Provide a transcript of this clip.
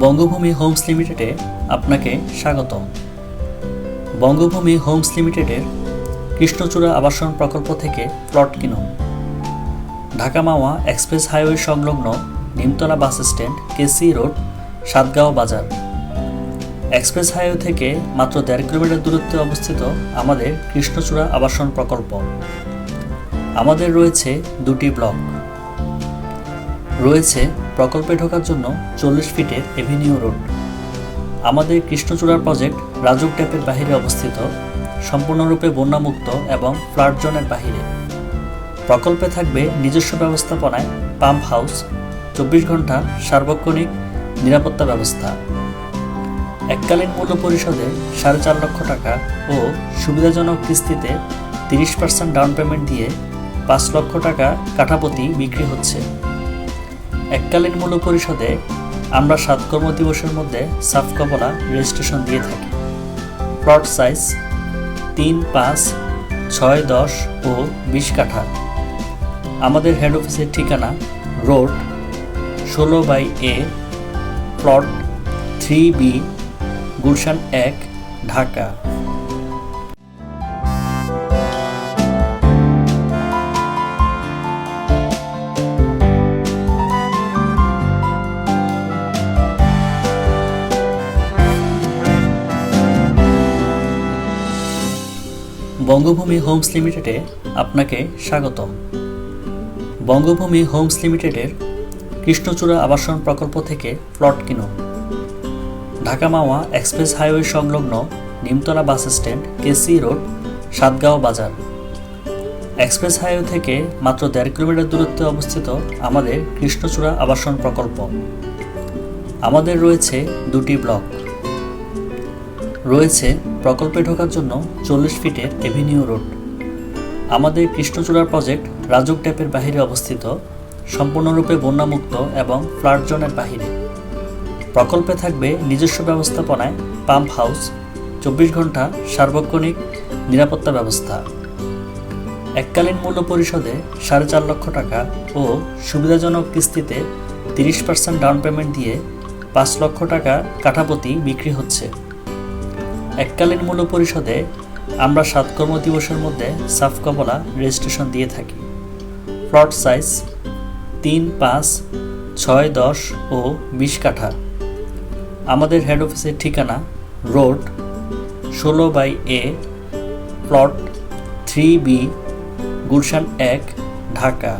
বঙ্গভূমি Holmes লিমিটেডে আপনাকে স্বাগতম। বঙ্গভূমি হোমস লিমিটেডের কৃষ্ণচূড়া আবাসন প্রকল্প থেকে প্লট কিনুন। ঢাকা মাওয়া এক্সপ্রেস হাইওয়ে সংলগ্ন Nimtala bus stand, KC road, Satgaon বাজার। এক্সপ্রেস হাইওয়ে থেকে মাত্র দেড় কিলোমিটার দূরত্বে অবস্থিত আমাদের কৃষ্ণচূড়া আবাসন প্রকল্প। আমাদের রয়েছে দুটি ব্লক। রয়েছে প্রকল্পে ঢোকার জন্য চল্লিশ ফিটের এভিনিউ রোড। আমাদের কৃষ্ণচূড়ার প্রজেক্ট রাজুক ট্যাপের বাহিরে অবস্থিত, সম্পূর্ণরূপে বন্যামুক্ত এবং ফ্লাড জোনের বাহিরে। প্রকল্পে থাকবে নিজস্ব ব্যবস্থাপনায় পাম্প হাউস, চব্বিশ ঘণ্টা সার্বক্ষণিক নিরাপত্তা ব্যবস্থা, এককালীন মূল্য পরিশোধে সাড়ে চার লক্ষ টাকা ও সুবিধাজনক কিস্তিতে তিরিশ পার্সেন্ট ডাউন পেমেন্ট দিয়ে পাঁচ লক্ষ টাকা কাঠাপতি বিক্রি হচ্ছে। এককালীন মূল্য পরিষদে আমরা সাত কর্ম দিবসের মধ্যে সাফ কবলা রেজিস্ট্রেশন দিয়ে থাকি। প্লট সাইজ তিন, পাঁচ, ছয়, দশ ও বিশ কাঠা। আমাদের হেড অফিসের ঠিকানা রোড ষোলো by A, plot three B, Gulshan এক, ঢাকা। বঙ্গভূমি হোমস লিমিটেডে আপনাকে স্বাগতম বঙ্গভূমি হোমস লিমিটেডের কৃষ্ণচূড়া আবাসন প্রকল্প থেকে প্লট কিনুন। ঢাকা মাওয়া এক্সপ্রেস হাইওয়ে সংলগ্ন Nimtala bus stand, KC road, Satgaon বাজার। এক্সপ্রেস হাইওয়ে থেকে মাত্র দেড় কিলোমিটার দূরত্বে অবস্থিত আমাদের কৃষ্ণচূড়া আবাসন প্রকল্প। আমাদের রয়েছে দুটি ব্লক। রয়েছে প্রকল্পে ঢোকার জন্য চল্লিশ ফিটের এভিনিউ রোড। আমাদের কৃষ্ণচূড়ার প্রজেক্ট রাজুক ট্যাপের বাহিরে অবস্থিত, সম্পূর্ণরূপে বন্যামুক্ত এবং ফ্লাড জোনের বাহিরে। প্রকল্পে থাকবে নিজস্ব ব্যবস্থাপনায় পাম্প হাউস, চব্বিশ ঘণ্টা সার্বক্ষণিক নিরাপত্তা ব্যবস্থা, এককালীন মূল্য পরিশোধে সাড়ে চার লক্ষ টাকা ও সুবিধাজনক কিস্তিতে তিরিশ পার্সেন্ট ডাউন পেমেন্ট দিয়ে পাঁচ লক্ষ টাকা কাঠাপতি বিক্রি হচ্ছে। এককালীন মূল্য পরিষদে আমরা সাত কর্ম দিবসের মধ্যে সাফ কবলা রেজিস্ট্রেশন দিয়ে থাকি। প্লট সাইজ তিন, পাঁচ, ছয়, দশ ও বিশ কাঠা। আমাদের হেড অফিসের ঠিকানা রোড ষোলো by A, plot three B, Gulshan এক, ঢাকা।